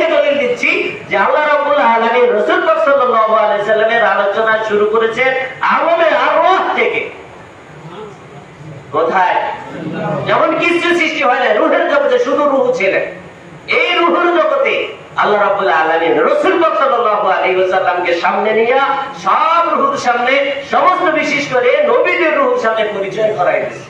থেকে দলিল দিচ্ছি যে আল্লাহ রাব্বুল আলামিন রাসূল সাল্লাল্লাহু আলাইহি সাল্লামের আলোচনা শুরু করেছেন আলমে আরওয়াহ থেকে। কোথায়? যখন কিছু সৃষ্টি হয় না, রুহের জগতে শুধু রুহ এই রুহের জগতে আল্লাহ রাব্বুল আলামিন রাসূল সাল্লাল্লাহু আলাইহি ওয়াসাল্লামকে সামনে নিয়ে সব রুহুর সামনে, সমস্ত বিশেষ করে নবীদের রুহুর সামনে পরিচয় করাই দিয়েছে।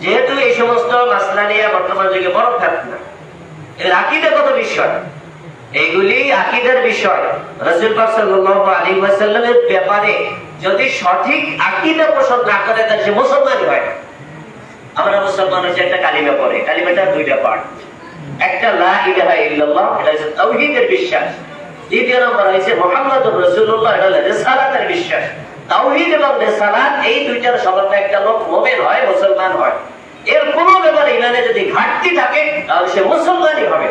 যেহেতু এই সমস্ত মাসলা নিয়ে বর্তমান যুগে বড় ফেতনা, এর আকিদাগত বিষয়? এইগুলি আকিদার বিষয়। রাসূল পাক ব্যাপারে যদি সঠিক আকিদা পোষণ না করে, তাহলে সে মুসলমানই হয় না। আমরা মুসলমান হচ্ছে একটা কালিমা পড়ে কালিমাটা দুইটা পার্ট একটা লা ইলাহা ইল্লাল্লাহ, এটা হচ্ছে তাওহীদের বিশ্বাস। দ্বিতীয় নম্বর হচ্ছে মুহাম্মাদুর রাসূলুল্লাহ, এটা হলো রিসালাতের বিশ্বাস। তাওহীদ এবং রিসালাত, এই দুইটার সমন্বয়ে একটা লোক মুমিন হয়, মুসলমান হয়। এর কোনো ব্যাপারে ইমানে যদি ঘাটতি থাকে, তাহলে সে মুসলমানই হবে।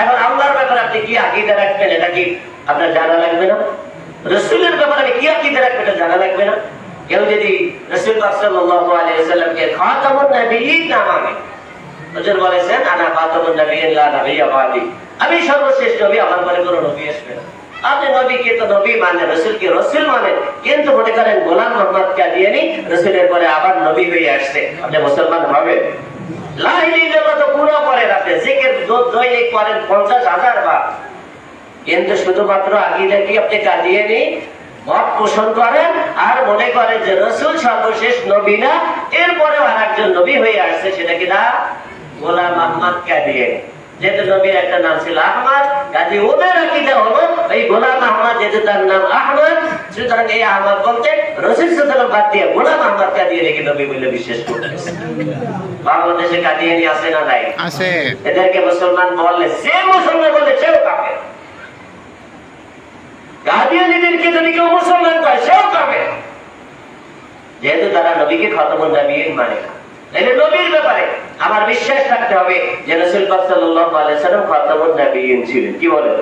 এখন আল্লাহর ব্যাপারে আপনি কি আকীদা রাখবেন, এটা কি আপনার জানা লাগবে না? রসুলের ব্যাপারে আপনি কি আকীদা রাখবেন, এটা জানা লাগবে না? কেউ যদি আমি সর্বশেষ নবী, আমার পরে কোনো নবী আসবে না। আপনি নবীকে তো নবী মানে রসুলকে রসুল মানে। কিন্তু মনে করেন, গোলাম মোহাম্মদ কাদিয়ানি রসুলের পরে আবার নবী হয়ে আসছে। আপনি মুসলমান হবেন? কিন্তু শুধুমাত্র আকিদা কি আপনি কাঁদিয়ে নি মত পোষণ করেন আর মনে করেন যে রসুল সর্বশেষ নবী না এরপরেও আর একজন নবী হয়ে আসছে সেটা কিনা গোলাম আহমদ কাদিয়ে যেহেতু নবীর একটা নাম ছিল আহমদ কাজী ওদের আকিদা হলো এই গোলাম আহমদ যেহেতু তার নাম আহমদ সুতরাং এই আহমদ বলতে রসুল সাল্লাম বাদ দিয়ে গোলাম আহমদ কাদিয়ে রেখে নবী বলে বিশ্বাস করতেছে। বাংলাদেশে কাদিয়ে আছে না নাই? আছে। এদেরকে মুসলমান বললে সে মুসলমান বললে সেও কাদিয়ানীদেরকে মুসলমান সেও যেহেতু তারা নবীকে খতমুন নবীন মানে নবীর ব্যাপারে আমার বিশ্বাস থাকতে হবে যে রসুল আলাইহি সাল্লাম খতমুন নবীন ছিলেন। কি বলেন?